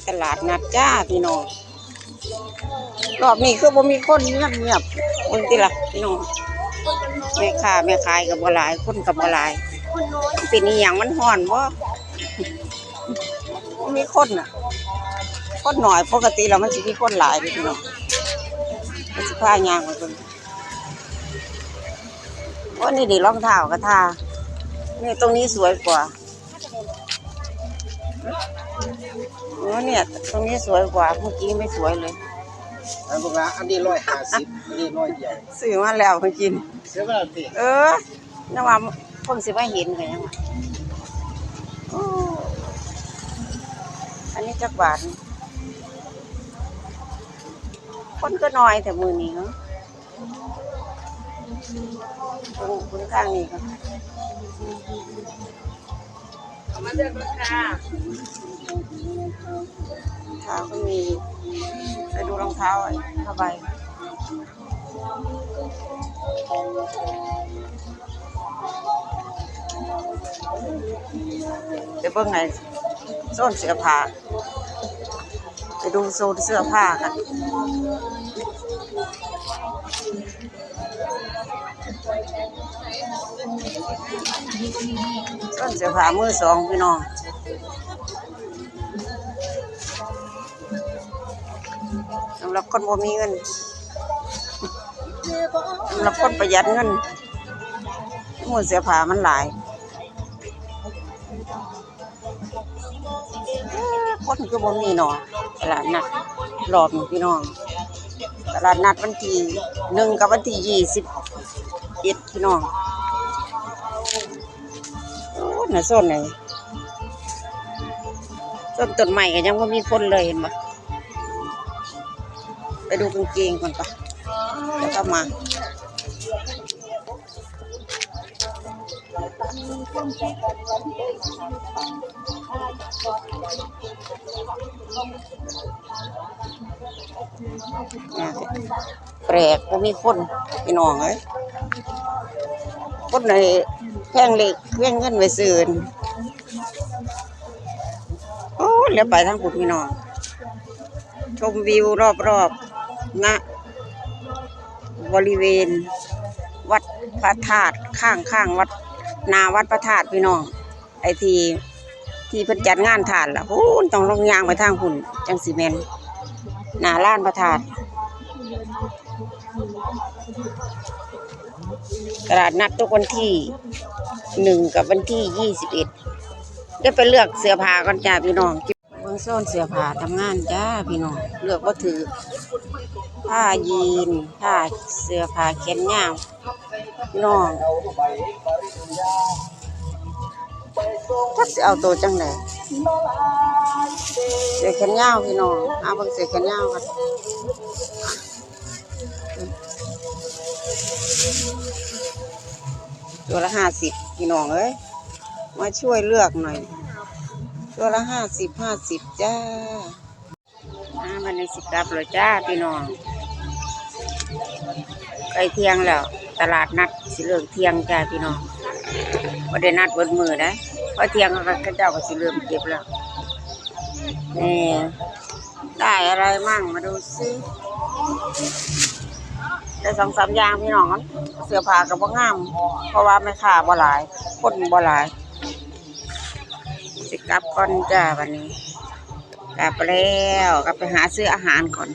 มาตลาดนัดจ้าพี่น้องรอบนี้คือบ่มีคนเงียบเงียบๆโอ้ยติล่ะพี่น้องแม่ค้าแม่ขายกับบ่หลายคนกับบ่หลายเป็นอีหยังมันฮ้อนบ่บ่มีคนน่ะ คนหน่อยปกติแล้วมันสิมีคนหลายเด้อพี่น้องมันสิพายางไปเพิ่นว่านี่ดิรองเท้ากระทานี่ตรงนี้สวยกว่า โอ้เนี่ย ตรงนี้สวยกว่าเมื่อกี้ไม่สวยเลยอันบอกว่าอันนี้ร้อยห้าสิบอันนี้ร้อยเดียวซื้อมาแล้วเมื่อกี้เสียเวลาสิเออนึกว่าเพิ่งสิมาเห็นกันยังวะโอ้อันนี้จักบาทนี่คนก็น้อยแต่มือนี้เนาะคุณคุณข้างนี้ก็มาเลือกราคารองเท้าก็มีไปดูรองเท้าไอ้ผ้าใบไปเบิ่งไหนโซนเสื้อผ้าไปดูโซนเสื้อผ้ากันโซนเสื้อผ้ามือสองพี่น้อง สำหรับคนบ่มีเงินสำหรับคนประหยัดเงินหมูเสียผามันหลายคนก็บ่มีเนาะตลาดนัดรอบพี่น้องตลาดนัดวันที่หนึ่งกับวันที่ยี่สิบเอ็ดพี่น้องโอ้น่ะโซนไหนต้นต้นใหม่ก็ยังไม่มีคนเลยเห็นปะ ไปดูกางเกงก่อนปะแล้วก็มาแปลกว่ามีคนพี่น้องเอ้ยคนไหนแพงเล็กแพงเงินไปซื้อโอ้เลี้ยวไปทางปุ่พี่น้อง ชมวิวรอบๆ ณบริเวณ วัดพระธาตุข้างข้างๆวัดนาวัดพระธาตุพี่น้อง ไอทีที่เพิ่นจัดงานถานล่ะพูนต้องลงยางไปทางหุ่นจังสีเมนหนาล้านพระธาตุตลาดนัดทุกวันที่หนึ่งกับวันที่ยี่สิบเอ็ดได้ไปเลือกเสื้อผ้าก่อนจ้าพี่น้อง โซนเสื้อผ้าทำงานจ้าพี่น้องเลือกว่าถือผ้ายีนผ้าเสื้อผ้าแขนยาวพี่น้องถ้าสิเอาตัวจังไหนเสื้อแขนยาวพี่น้องเอาเบิ่งเสื้อแขนยาวกันตัวละห้าสิบพี่น้องเอ้ยมาช่วยเลือกหน่อย ตัวละห้าสิบห้าสิบจ้ามามันในสิกลับเลยจ้าพี่น้องใกล้เที่ยงแล้ว ตลาดนัดสิเริ่มเที่ยงจ้าพี่น้องพอได้นัดเบนมือนะพอเที่ยงก็เจ้าก็สิเริ่มเก็บแล้วนี่ได้อะไรมั่งมาดูซิได้สองสามอย่างพี่น้องเสื้อผ้ากับว่งาม เพราะว่าไม่ขาบ่หลายคนบ่หลาย กลับก่อนจ้าวันนี้ กลับแล้วกลับไปหาซื้ออาหารก่อน